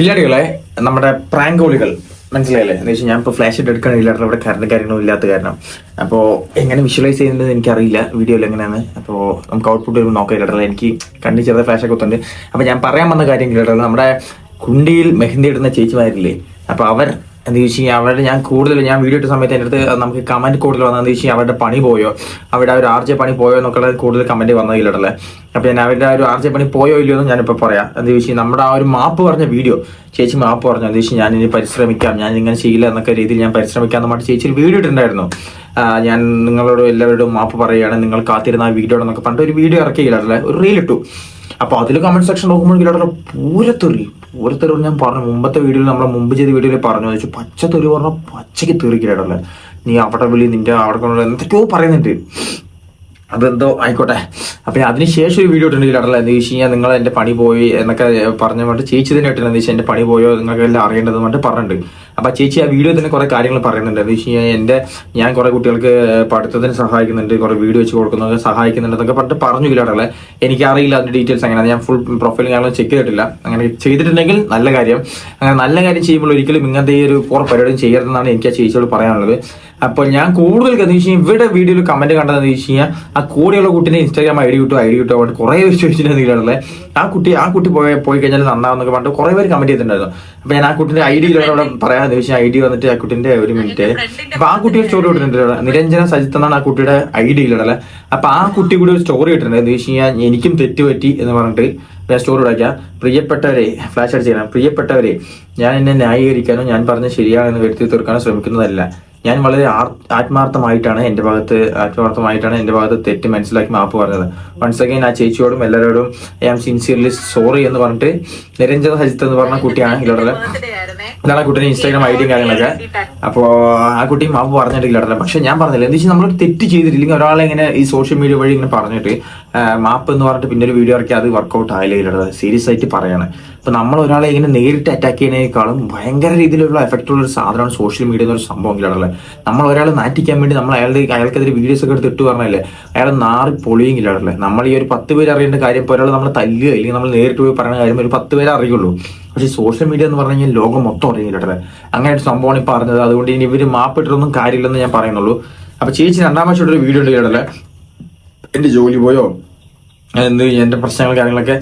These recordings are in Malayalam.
ഇല്ലാടികളെ നമ്മുടെ പ്രാങ്ക് കോളികൾ മനസ്സിലായില്ലേ? എന്ന് വെച്ചാൽ ഞാൻ ഇപ്പോൾ ഫ്ലാഷ് ഇട്ട് എടുക്കണില്ല ഇവിടെ കറണ്ട് കാര്യങ്ങളും ഇല്ലാത്ത കാരണം. അപ്പോൾ എങ്ങനെ വിഷ്വലൈസ് ചെയ്യുന്നത് എനിക്കറിയില്ല. വീഡിയോയിൽ എങ്ങനെയാണ്? അപ്പോൾ നമുക്ക് ഔട്ട്പുട്ട് വരുമ്പോൾ നോക്കാം ഇല്ലടല്ല എനിക്ക് കണ്ണി ചെറുത ഫ്ലാഷ് ഒക്കെ ഒത്തുണ്ട് അപ്പോൾ ഞാൻ പറയാൻ വന്ന കാര്യം കേട്ടോ നമ്മുടെ കുണ്ടിയിൽ മെഹന്തി ഇടുന്ന ചേച്ചിമാരില്ലേ? അപ്പോൾ അവർ എന്താ ചോദിച്ചു കഴിഞ്ഞാൽ അവരുടെ ഞാൻ കൂടുതൽ ഞാൻ വീഡിയോ ഇട്ട സമയത്ത് എന്റെ അടുത്ത് നമുക്ക് കമന്റ് കൂടുതൽ വന്നതെന്ന് വെച്ച് കഴിഞ്ഞാൽ അവരുടെ പണി പോയോ? അവിടെ ഒരു ആർജെ പണി പോയോ എന്നൊക്കെ കൂടുതൽ കമന്റ് വന്നതിലടല്ലേ അപ്പൊ ഞാൻ അവരുടെ ആ ഒരു ആർജെ പണി പോയോ ഇല്ലയോ എന്ന് ഞാനിപ്പോൾ പറയാം. എന്താ ചോദിച്ചു നമ്മുടെ ആ ഒരു മാപ്പ് പറഞ്ഞ വീഡിയോ ചേച്ചി മാപ്പ് പറഞ്ഞു. എന്താ ചോദിച്ചാൽ ഞാൻ ഇനി പരിശ്രമിക്കാം ഞാൻ ഇങ്ങനെ ചെയ്യില്ല എന്നൊക്കെ രീതിയിൽ ഞാൻ പരിശ്രമിക്കാം എന്ന് പറഞ്ഞിട്ട് ചേച്ചി ഒരു വീഡിയോ ഇട്ടിട്ടുണ്ടായിരുന്നു. ഞാൻ നിങ്ങളോട് എല്ലാവരോടും മാപ്പ് പറയുകയാണ് നിങ്ങൾ കാത്തിരുന്ന ആ വീഡിയോ എന്നൊക്കെ പണ്ട് ഒരു വീഡിയോ ഇറക്കിയില്ലല്ലേ ഒരു റീൽ ഇട്ടു. അപ്പൊ അതിൽ കമന്റ് സെക്ഷൻ നോക്കുമ്പോഴേക്കും പൂരത്തെറി പൂരത്തെറി ഞാൻ പറഞ്ഞു മുമ്പത്തെ വീഡിയോയിൽ നമ്മൾ മുമ്പ് ചെയ്ത വീഡിയോയിൽ പറഞ്ഞു വെച്ചു. പച്ചത്തെറി പറഞ്ഞാൽ പച്ചയ്ക്ക് തെറിക്കില്ലടല്ലേ നീ അവിടെ വിളി നിന്റെ അവിടെ എന്തൊക്കെയോ പറയുന്നുണ്ട്. അതെന്തോ ആയിക്കോട്ടെ. അപ്പൊ അതിനുശേഷം ഒരു വീഡിയോ ഇട്ടിട്ടുണ്ട് ഇടല്ല എന്ന് വെച്ച് കഴിഞ്ഞാൽ നിങ്ങൾ എന്റെ പണി പോയി എന്നൊക്കെ പറഞ്ഞ കൊണ്ട് ചേച്ചി തന്നെ ഇട്ടില്ല എന്ന് വെച്ചാൽ എന്റെ പണി പോയോ നിങ്ങൾക്ക് എല്ലാം അറിയേണ്ടത് പറഞ്ഞിട്ട് പറഞ്ഞിട്ടുണ്ട്. അപ്പൊ ചേച്ചി ആ വീഡിയോ തന്നെ കുറെ കാര്യങ്ങൾ പറയുന്നുണ്ട്. എന്ന് വെച്ച് കഴിഞ്ഞാൽ എന്റെ ഞാൻ കുറെ കുട്ടികൾക്ക് പഠിത്തത്തിന് സഹായിക്കുന്നുണ്ട് കുറെ വീഡിയോ വെച്ച് കൊടുക്കുന്നത് സഹായിക്കുന്നുണ്ട് എന്നൊക്കെ പറഞ്ഞിട്ട് പറഞ്ഞു ഇല്ലാടല്ലേ എനിക്ക് അറിയില്ല അതിന്റെ ഡീറ്റെയിൽസ് അങ്ങനെ ഞാൻ ഫുൾ പ്രൊഫൈൽ കാര്യങ്ങളും ചെക്ക് ചെയ്തിട്ടില്ല. അങ്ങനെ ചെയ്തിട്ടുണ്ടെങ്കിൽ നല്ല കാര്യം. അങ്ങനെ നല്ല കാര്യം ചെയ്യുമ്പോൾ ഒരിക്കലും ഇങ്ങനത്തെ ഈ ഒരു പുറ പരിപാടിയും ചെയ്യരുതെന്നാണ് എനിക്ക് ആ ചേച്ചിയോട് പറയാനുള്ളത്. അപ്പോൾ ഞാൻ കൂടുതൽ വെച്ച് ഇവിടെ വീഡിയോയിൽ കമന്റ് കണ്ടതെന്ന് വെച്ച് കഴിഞ്ഞാൽ ആ കൂടെയുള്ള കുട്ടിനെ ഇൻസ്റ്റാഗ്രാം ഐ ഡി കിട്ടും ഐ ഡി കിട്ടും അവിടെ കുറെ ചോദിച്ചിട്ടുണ്ടെങ്കിലുള്ളത് ആ കുട്ടി ആ കുട്ടി പോയി പോയി കഴിഞ്ഞാൽ നന്നാവുന്നൊക്കെ പറഞ്ഞിട്ട് കുറെ പേര് കമന്റ് ചെയ്തിട്ടുണ്ടായിരുന്നു. അപ്പൊ ഞാൻ ആ കുട്ടിന്റെ ഐ ഡി അവിടെ പറയാൻ വെച്ചാൽ ഐ ഡി വന്നിട്ട് ആ കുട്ടിന്റെ ഒരു മിനിറ്റ് അപ്പൊ ആ കുട്ടി ഒരു സ്റ്റോറി ഇട്ടിട്ടുണ്ട് നിരഞ്ജന സജിത്ത് എന്നാണ് ആ കുട്ടിയുടെ ഐ ഡി ഇല്ലടല്ലേ അപ്പൊ ആ കുട്ടി കൂടി ഒരു സ്റ്റോറി ഇട്ടിട്ടുണ്ട്. എന്ന് വെച്ച് കഴിഞ്ഞാൽ എനിക്കും തെറ്റുപറ്റി എന്ന് പറഞ്ഞിട്ട് ഞാൻ സ്റ്റോറി ഇടാക്കുക പ്രിയപ്പെട്ടവരെ ഫ്ലാഷ് അടിച്ച് പ്രിയപ്പെട്ടവരെ ഞാൻ എന്നെ ന്യായീകരിക്കാനോ ഞാൻ പറഞ്ഞ ശരിയാണെന്ന് വരുത്തി തീർക്കാനോ ശ്രമിക്കുന്നതല്ല. ഞാൻ വളരെ ആത്മാർത്ഥമായിട്ടാണ് എന്റെ ഭാഗത്ത് ആത്മാർത്ഥമായിട്ടാണ് എന്റെ ഭാഗത്ത് തെറ്റ് മനസ്സിലാക്കി മാപ്പ് പറഞ്ഞത്. വൺസ് അഗൈൻ ആ ചേച്ചിയോടും എല്ലാവരോടും ഐ ആം സിൻസിയർലി സോറി എന്ന് പറഞ്ഞിട്ട് നിരഞ്ജന ഹജിത്ത് എന്ന് പറഞ്ഞ കുട്ടിയാണ് ഇല്ലടല്ലേ ഇതാണ് ആ കുട്ടിയുടെ ഇൻസ്റ്റാഗ്രാം ഐഡിയും കാര്യങ്ങളൊക്കെ. അപ്പോ ആ കുട്ടി മാപ്പ് പറഞ്ഞിട്ടില്ല പക്ഷെ ഞാൻ പറഞ്ഞില്ല. എന്താ വെച്ചാൽ നമ്മൾ തെറ്റ് ചെയ്തിട്ടില്ലെങ്കിൽ ഒരാളെ ഇങ്ങനെ ഈ സോഷ്യൽ മീഡിയ വഴി ഇങ്ങനെ പറഞ്ഞിട്ട് മാപ്പ് എന്ന് പറഞ്ഞിട്ട് പിന്നെ ഒരു വീഡിയോ ഇറക്കി അത് വർക്കൗട്ട് ആയില്ല ഇതിലുള്ളത് സീരിയസ് ആയിട്ട് പറയാണ്. അപ്പൊ നമ്മൾ ഒരാളെ ഇങ്ങനെ നേരിട്ട് അറ്റാക്ക് ചെയ്യുന്നതിനേക്കാളും ഭയങ്കര രീതിയിലുള്ള എഫക്റ്റ് ഉള്ള ഒരു സാധനമാണ് സോഷ്യൽ മീഡിയ എന്നൊരു സംഭവം ഇല്ലാതെ നമ്മൾ ഒരാളെ നാറ്റിക്കാൻ വേണ്ടി നമ്മൾ അയാളുടെ അയാൾക്കെതിരെ വീഡിയോസ് ഒക്കെ എടുത്ത് ഇട്ട് പറഞ്ഞല്ലേ? അയാൾ നാറി പൊളിയും ഇല്ലടല്ലേ നമ്മൾ ഈ ഒരു പത്ത് പേര് അറിയേണ്ട കാര്യം ഇപ്പോൾ ഒരാൾ നമ്മൾ തല്ലുക അല്ലെങ്കിൽ നമ്മൾ നേരിട്ട് പോയി പറയുന്ന കാര്യം ഒരു പത്ത് പേരെ അറിയുള്ളൂ. പക്ഷേ സോഷ്യൽ മീഡിയ എന്ന് പറഞ്ഞു കഴിഞ്ഞാൽ ലോകം മൊത്തം അറിയില്ലേ അങ്ങനെ ഒരു സംഭവമാണ് ഈ പറഞ്ഞത്. അതുകൊണ്ട് ഇനി ഇവർ മാപ്പ് മാപ്പിട്ടൊന്നും കാര്യമില്ലെന്ന് ഞാൻ പറയുന്നുള്ളൂ. അപ്പൊ ചേച്ചി രണ്ടാം രണ്ടാമത്തെ ഒരു വീഡിയോ ഉണ്ട് കേട്ടല്ലേ എന്റെ ജോലി പോയോ? എന്ത് എന്റെ പ്രശ്നങ്ങൾ കാര്യങ്ങളൊക്കെ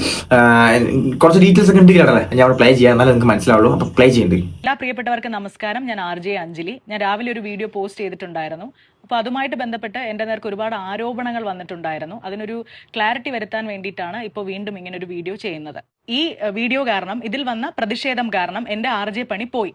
കുറച്ച് ഡീറ്റെയിൽസ് ഒക്കെ ഉണ്ട് കേട്ടല്ലേ? ഞാൻ അവിടെ പ്ലേ ചെയ്യാം എന്നാലും നിങ്ങൾക്ക് മനസ്സിലാവുള്ളൂ. അപ്പൊ പ്ലേ ചെയ്യുന്നുണ്ട് എല്ലാ പ്രിയപ്പെട്ടവർക്ക് നമസ്കാരം. ഞാൻ ആർ ജെ അഞ്ജലി. ഞാൻ രാവിലെ ഒരു വീഡിയോ പോസ്റ്റ് ചെയ്തിട്ടുണ്ടായിരുന്നു. അപ്പോൾ അതുമായിട്ട് ബന്ധപ്പെട്ട് എന്റെ നേർക്ക് ഒരുപാട് ആരോപണങ്ങൾ വന്നിട്ടുണ്ടായിരുന്നു. അതിനൊരു ക്ലാരിറ്റി വരുത്താൻ വേണ്ടിയിട്ടാണ് ഇപ്പോൾ വീണ്ടും ഇങ്ങനെ ഒരു വീഡിയോ ചെയ്യുന്നത്. ഈ വീഡിയോ കാരണം ഇതിൽ വന്ന പ്രതിഷേധം കാരണം എന്റെ ആർ ജെ പണി പോയി.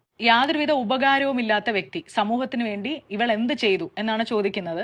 യാതൊരുവിധ ഉപകാരവും ഇല്ലാത്ത വ്യക്തി സമൂഹത്തിന് വേണ്ടി ഇവൾ എന്ത് ചെയ്തു എന്നാണ് ചോദിക്കുന്നത്.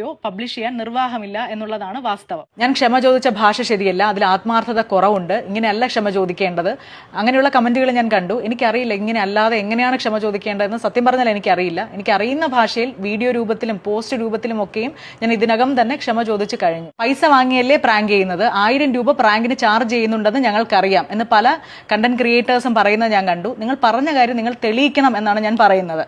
വീഡിയോയോ പബ്ലിഷ് ചെയ്യാൻ നിർവാഹമില്ല എന്നുള്ളതാണ് വാസ്തവം. ഞാൻ ക്ഷമ ചോദിച്ച ഭാഷ ശരിയല്ല അതിൽ ആത്മാർത്ഥത കുറവുണ്ട്. ഇങ്ങനെയല്ല ക്ഷമ ചോദിക്കേണ്ടത്. അങ്ങനെയുള്ള കമന്റുകൾ ഞാൻ കണ്ടു. എനിക്കറിയില്ല ഇങ്ങനെ അല്ലാതെ എങ്ങനെയാണ് ക്ഷമ ചോദിക്കേണ്ടതെന്ന്. സത്യം പറഞ്ഞാൽ എനിക്കറിയില്ല. എനിക്കറിയുന്ന ഭാഷയിൽ വീഡിയോ രൂപത്തിലും പോസ്റ്റ് രൂപത്തിലും ഒക്കെയും ഞാൻ ഇതിനകം തന്നെ ക്ഷമ ചോദിച്ചു കഴിഞ്ഞു. പൈസ വാങ്ങിയല്ലേ പ്രാങ്ക് ചെയ്യുന്നത്? ആയിരം രൂപ പ്രാങ്കിന് ചാർജ് ചെയ്യുന്നുണ്ടെന്ന് ഞങ്ങൾക്കറിയാം എന്ന് പല കണ്ടന്റ് ക്രിയേറ്റേഴ്സും പറയുന്നത് ഞാൻ കണ്ടു. നിങ്ങൾ പറഞ്ഞ കാര്യം നിങ്ങൾ തെളിയിക്കണം എന്നാണ് ഞാൻ പറയുന്നത്.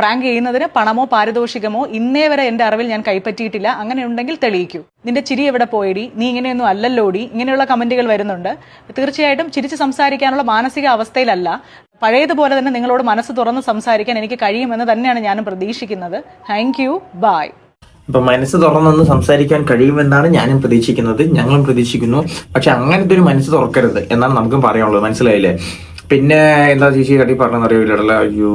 പ്രാങ്ക് ചെയ്യുന്നതിന് പണമോ പാരിതോഷികമോ ഇന്നേ വരെ എന്റെ അറിവിൽ ഞാൻ കൈപ്പറ്റിയിട്ടില്ല. അങ്ങനെ ഉണ്ടെങ്കിൽ തെളിയിക്കൂ. നിന്റെ ചിരി എവിടെ പോയടി? നീ ഇങ്ങനെയൊന്നും അല്ലല്ലോടി? ഇങ്ങനെയുള്ള കമന്റുകൾ വരുന്നുണ്ട്. തീർച്ചയായിട്ടും ചിരിച്ച് സംസാരിക്കാനുള്ള മാനസിക അവസ്ഥയിലല്ല. പഴയതുപോലെ തന്നെ നിങ്ങളോട് മനസ്സ് തുറന്ന് സംസാരിക്കാൻ എനിക്ക് കഴിയുമെന്ന് തന്നെയാണ് ഞാനും പ്രതീക്ഷിക്കുന്നത്. താങ്ക് യു ബൈ ഇപ്പൊ മനസ്സ് തുറന്നൊന്ന് സംസാരിക്കാൻ കഴിയുമെന്നാണ് ഞാനും പ്രതീക്ഷിക്കുന്നത്. ഞങ്ങളും പ്രതീക്ഷിക്കുന്നു. പക്ഷെ അങ്ങനത്തെ ഒരു മനസ്സ് തുറക്കരുത് എന്നാണ് നമുക്കും പറയാനുള്ളത്. മനസ്സിലായില്ലേ? പിന്നെ എന്താ ചേച്ചി കടി പറഞ്ഞെന്ന് അറിയില്ല അയ്യോ.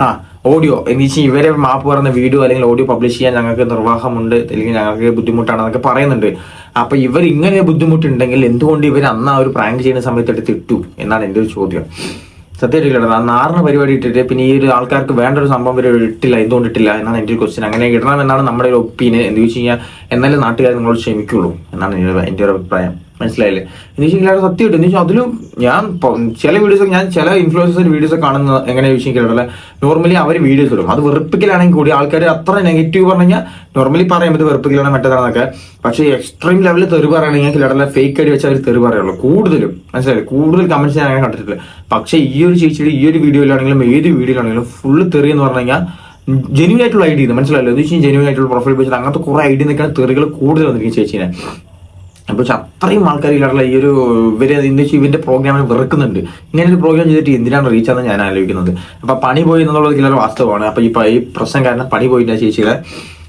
ആ ഓഡിയോ എന്ന് വെച്ചാൽ ഇവരെ മാപ്പ് പറഞ്ഞ വീഡിയോ അല്ലെങ്കിൽ ഓഡിയോ പബ്ലിഷ് ചെയ്യാൻ ഞങ്ങൾക്ക് നിർവാഹമുണ്ട് അല്ലെങ്കിൽ ഞങ്ങൾക്ക് ബുദ്ധിമുട്ടാണെന്നൊക്കെ പറയുന്നുണ്ട്. അപ്പൊ ഇവർ ഇങ്ങനെ ബുദ്ധിമുട്ടുണ്ടെങ്കിൽ എന്തുകൊണ്ട് ഇവർ അന്ന് ആ ഒരു പ്രാങ്ക് ചെയ്യുന്ന സമയത്ത് എടുത്ത് ഇട്ടു എന്നാണ് എന്റെ ഒരു ചോദ്യം. സത്യമായിട്ട് ആ നാറിന് പരിപാടി ഇട്ടിട്ട് പിന്നെ ഈ ഒരു ആൾക്കാർക്ക് വേണ്ട ഒരു സംഭവം വരെ ഇട്ടില്ല എന്തുകൊണ്ട് ഇട്ടില്ല എന്നാണ് എന്റെ ഒരു ക്വസ്റ്റ്യൻ അങ്ങനെ ഇടണം എന്നാണ് നമ്മുടെ ഒരു ഒപ്പീനിയൻ എന്ന് വെച്ച് കഴിഞ്ഞാൽ എന്നാലും നാട്ടുകാർ നിങ്ങളോട് ക്ഷമിക്കുള്ളൂ എന്നാണ് എന്റെ ഒരു അഭിപ്രായം. മനസ്സിലായില്ലേ? എന്ന് സത്യം സത്യമായിട്ട് എന്ന് വെച്ചാൽ അതിലും ഞാൻ ചില വീഡിയോസ് ഞാൻ ചില ഇൻഫ്ലുവൻസേഴ്സിന്റെ വീഡിയോസ് കാണുന്ന വിഷയം ചോദിച്ചിട്ടുള്ള നോർമലി അവർ വീഡിയോസ് ഇടും. അത് വെറുപ്പിക്കലാണെങ്കിൽ കൂടി ആൾക്കാർ അത്ര നെഗറ്റീവ് പറഞ്ഞു കഴിഞ്ഞാൽ നോർമലി പറയും ഇത് വെറുപ്പിക്കലാണ് മറ്റേതാണെന്നൊക്കെ. പക്ഷേ എക്സ്ട്രീം ലെവലിൽ തെറി പറയുകയാണെങ്കിൽ കിടല ഫേക്ക് അടി വെച്ച് അവർ തെറി പറയുള്ളൂ. കൂടുതലും. മനസ്സിലായി കൂടുതൽ കമന്റ്സ് ഞാൻ അങ്ങനെ കണ്ടിട്ടില്ല. പക്ഷേ ഈ ഒരു ചേച്ചിയുടെ ഈ ഒരു വീഡിയോയിലാണെങ്കിലും ഏത് വീഡിയോയിലാണെങ്കിലും ഫുള്ള് തെറി എന്ന് പറഞ്ഞു കഴിഞ്ഞാൽ ജെന്യൂൻ ആയിട്ടുള്ള ഐഡിയ മനസ്സിലായല്ലോ? എന്ന് വെച്ചാൽ ജെന്യൂൻ ആയിട്ടുള്ള പ്രൊഫൈൽ വെച്ചിട്ട് അങ്ങനത്തെ കുറെ ഐഡിയ നിൽക്കുന്ന തെറികൾ കൂടുതൽ വന്നിരിക്കും ചേച്ചീനെ. അപ്പൊ പക്ഷെ അത്രയും ആൾക്കാർ ഇല്ലാട്ടുള്ള ഈ ഒരു ഇവർ എന്താ വെച്ചാൽ ഇവന്റെ പ്രോഗ്രാമിൽ വെറുക്കുന്നുണ്ട്. ഇങ്ങനെ ഒരു പ്രോഗ്രാം ചെയ്തിട്ട് എന്തിനാണ് റീച്ച് ആണെന്ന് ഞാൻ ആലോചിക്കുന്നത്. അപ്പൊ പണി പോയി എന്നുള്ളത് ചിലർ വാസ്തവമാണ്. അപ്പൊ ഈ ഈ പ്രശ്നം കാരണം പണി പോയിട്ടില്ല ചേച്ചിയുടെ.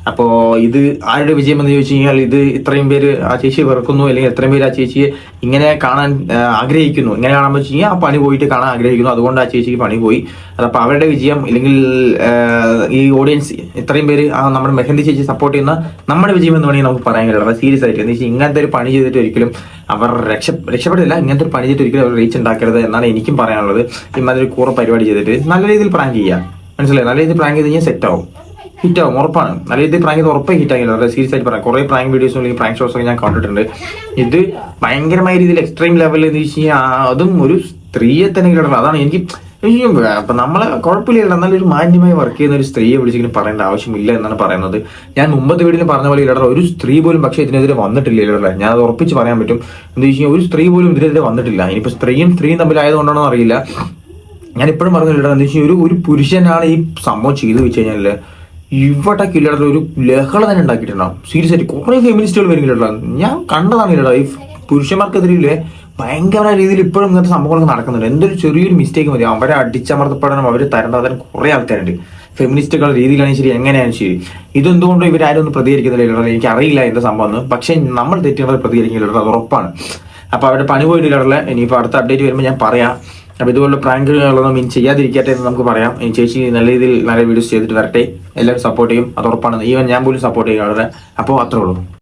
അപ്പോ ഇത് ആരുടെ വിജയം എന്ന് ചോദിച്ചു കഴിഞ്ഞാൽ ഇത് ഇത്രയും പേര് ആ ചേച്ചിയെ വെറുക്കുന്നു അല്ലെങ്കിൽ എത്രയും പേര് ആ ചേച്ചിയെ ഇങ്ങനെ കാണാൻ ആഗ്രഹിക്കുന്നു. ഇങ്ങനെ കാണാൻ വെച്ച് കഴിഞ്ഞാൽ ആ പണി പോയിട്ട് കാണാൻ ആഗ്രഹിക്കുന്നു. അതുകൊണ്ട് ആ ചേച്ചിക്ക് പണി പോയി. അതപ്പോൾ അവരുടെ വിജയം ഇല്ലെങ്കിൽ ഈ ഓഡിയൻസ് ഇത്രയും പേര് ആ നമ്മുടെ മെഹന്തി ചേച്ചി സപ്പോർട്ട് ചെയ്യുന്ന നമ്മുടെ വിജയം എന്ന് വേണമെങ്കിൽ നമുക്ക് പറയാൻ കഴിയില്ല സീരിയസ് ആയിട്ട് എന്ന് വെച്ചാൽ ഇങ്ങനത്തെ ഒരു പണി ചെയ്തിട്ട് ഒരിക്കലും അവർ രക്ഷ രക്ഷപ്പെടില്ല. ഇങ്ങനത്തെ ഒരു പണി ചെയ്തിട്ട് ഒരിക്കലും അവർ റീച്ച് ഉണ്ടാക്കരുത് എന്നാണ് എനിക്കും പറയാനുള്ളത്. ഇമാതിരി കൂറ പരിപാടി ചെയ്തിട്ട് നല്ല രീതിയിൽ പ്രാങ്ക് ചെയ്യുക മനസ്സിലായി? നല്ല രീതിയിൽ പ്രാങ്ക് ചെയ്ത് കഴിഞ്ഞാൽ സെറ്റ് ആവും. ഹിറ്റ് ആകും ഉറപ്പാണ്. നല്ല രീതിയിൽ പ്രാങ്ക് ഇത് ഉറപ്പായി ഹിറ്റ് ആയില്ല വളരെ സീരിയസ് ആയിട്ട് പറയാം. കുറേ പ്രാങ്ക് വീഡിയോസ് അല്ലെങ്കിൽ പ്രാങ്ക് ഷോസ് ഒക്കെ ഞാൻ കണ്ടിട്ടുണ്ട്. ഇത് ഭയങ്കരമായ രീതിയിൽ എക്സ്ട്രീം ലെവലിൽ എന്ന് വെച്ച് കഴിഞ്ഞാൽ അതും ഒരു സ്ത്രീയെ തന്നെ കിടക്കണം. അതാണ് എനിക്ക് അപ്പൊ നമ്മളെ കുഴപ്പമില്ല എന്നാലും ഒരു മാന്യമായി വർക്ക് ചെയ്യുന്ന ഒരു സ്ത്രീയെ വിളിച്ചിങ്ങനെ പറയേണ്ട ആവശ്യമില്ല എന്നാണ് പറയുന്നത്. ഞാൻ മുമ്പത്തെ വീടിന് പറഞ്ഞ പോലെ ഇടറ ഒരു സ്ത്രീ പോലും പക്ഷേ ഇതിനെതിരെ വന്നിട്ടില്ല ഇടറ ഞാൻ അത് ഉറപ്പിച്ച് പറയാൻ പറ്റും. എന്ന് വെച്ച് കഴിഞ്ഞാൽ ഒരു സ്ത്രീ പോലും ഇതിനെതിരെ വന്നിട്ടില്ല. ഇനിയിപ്പോ സ്ത്രീയും സ്ത്രീയും തമ്മിലായതുകൊണ്ടാണോ അറിയില്ല. ഞാൻ ഇപ്പോഴും പറഞ്ഞില്ല എന്താ വെച്ചാൽ ഒരു ഒരു പുരുഷനാണ് ഈ സംഭവം ചെയ്തു വെച്ച് കഴിഞ്ഞാൽ ഇവിടെ കില്ലടത്തിൽ ഒരു ലഹള തന്നെ ഉണ്ടാക്കിയിട്ടുണ്ടാവും സീരിയസ് ആയിട്ട് കുറെ ഫെമിനിസ്റ്റുകൾ വരുന്നില്ല ഞാൻ കണ്ടതാണ് ഇല്ലടാ ഈ പുരുഷന്മാർക്കെതിരെ ഭയങ്കര രീതിയിൽ ഇപ്പോഴും ഇങ്ങനത്തെ സംഭവങ്ങളൊക്കെ നടക്കുന്നുണ്ട്. എന്തൊരു ചെറിയൊരു മിസ്റ്റേക്ക് മതി. അവരെ അടിച്ചമർത്തപ്പെടണം. അവർ തരണ്ടാതാൻ കുറെ ആൾക്കാരുണ്ട്. ഫെമിനിസ്റ്റുകളുടെ രീതിയിലാണ് ശരി എങ്ങനെയാണ് ശരി. ഇതെന്തുകൊണ്ടോ ഇവരാരും ഒന്നും പ്രതികരിക്കുന്നില്ല എനിക്ക് അറിയില്ല എന്താ സംഭവം എന്ന്. പക്ഷെ നമ്മൾ തെറ്റുകൾ പ്രതികരിക്കുന്നില്ല അത് ഉറപ്പാണ്. അപ്പൊ അവരുടെ പണി പോയിട്ടില്ല ഇനിയിപ്പോ അടുത്ത അപ്ഡേറ്റ് വരുമ്പോൾ ഞാൻ പറയാം. അപ്പൊ ഇതുപോലുള്ള പ്രാങ്കുകളൊന്നും ഇനി ചെയ്യാതിരിക്കട്ടെ എന്ന് നമുക്ക് പറയാം. ഇനി ചേച്ചി നല്ല രീതിയിൽ നല്ല വീഡിയോസ് ചെയ്തിട്ട് വരട്ടെ. എല്ലാവരും സപ്പോർട്ട് ചെയ്യും. അത് ഉറപ്പാണ്. ഈവൻ ഞാൻ പോലും സപ്പോർട്ട് ചെയ്യും അവരുടെ അപ്പോൾ അത്രേ ഉള്ളൂ.